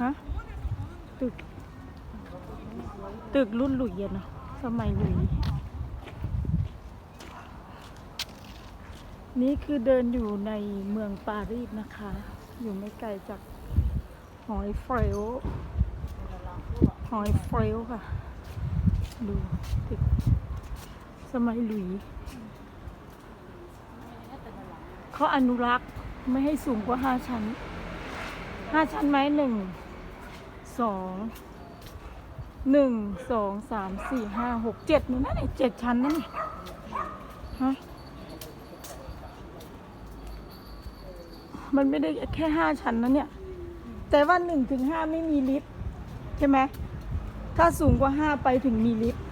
ฮะ ตึก ตึกรุ่นหลุยอะเนาะสมัยหลุยนี่คือเดินอยู่ในเมืองปารีสนะคะ อยู่ไม่ไกลจากหอยเฟลลหอยเฟลลค่ะ ดูตึกสมัยหลุย เขาอนุรักษ์ไม่ให้สูงกว่าห้าชั้น ห้าชั้นไหมหนึ่งสองหนึ่งสองสามสี่ห้าหกเจ็ดนี่นะนี่เจ็ดชั้นนั่นนี่ฮะมันไม่ได้แค่ห้าชั้นนะเนี่ย แต่ว่าหนึ่งถึงห้าไม่มีลิฟต์ใช่ไหมถ้าสูงกว่าห้าไปถึงมีลิฟต์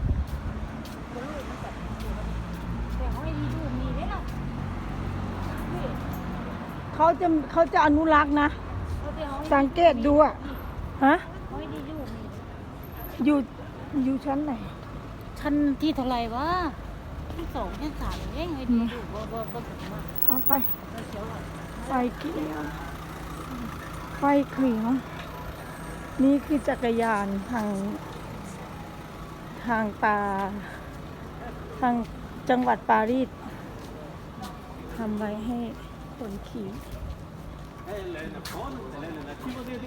เขาจะเขาจะอนุรักษ์นะ สังเกตดูอะฮะห้อยดีดูมีอยู่อยู่ชั้นไหน ชั้นที่เท่าไหร่วะที่สองชั้นสามเองห้อยดีดูบ่บ่บ่ถึงมากเอาไปแล้วเสียวอะไฟเขียวไฟเขียวนี่คือจักรยานทาง ทางปาทางจังหวัดปารีสทำไว้ให้คนขี่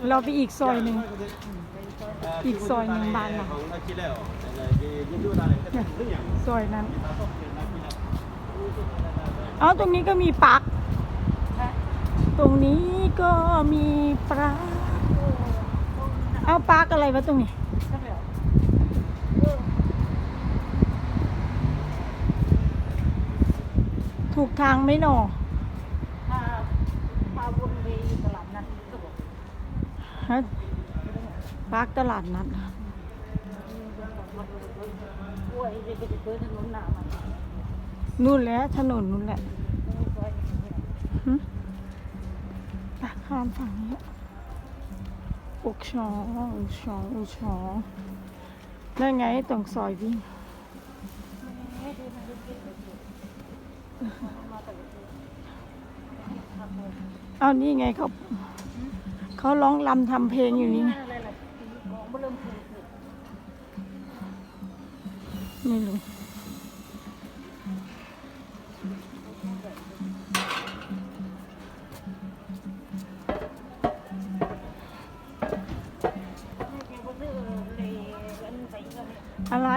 เราไปอีกซอยหนึ่ง อีกซอยหนึ่งบ้านเราเนี่ยซอยนั้น เอาตรงนี้ก็มีปัก ตรงนี้ก็มีปลาเอาปลากอะไรวะตรงนี้ใช่ไหมถูกทางไหมหนอ ถ้าพาวนไปตลาดนัดก็บอก ฮะปากตลาดนัดนู่นแหละถนนนู่นแหละต้องซอยนี้หึไปข้ามฝั่งนี้อุกชองอุกชองอุกชองได้ไงตรงซอยวิ่งเอานี่ไงเขา เขาร้องลำทำเพลงอยู่นี่ไม่รู้อะไร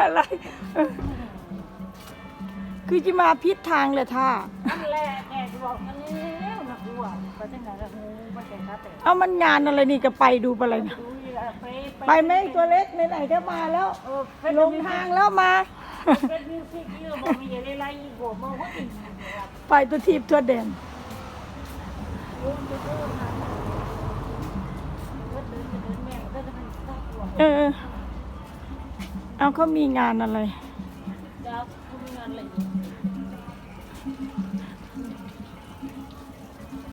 อะไร คือจะมาพิษทางเลยท่านั่นแหละแกบอกกัน แล้วนะกูอะไปจังไหนล่ะงูมาแข่งขาแต่เอามันงานอะไรนี่ก็ไปดูไปเลยนะดูอีละไปไปไหมตัวเล็กไหนๆก็มาแล้ว เออเฟซลงทางแล้วมา เฟซมิวสิกเยอะบอกมีอะไรไรอีกโบมาว่าอีกไปตัวทีบตัวเด่นโอ้ยจะโดนนะเดินเดินเดินแม่ก็จะเป็นตากลัวเออ เอาเขามีงานอะไรจะคุณงานอะไร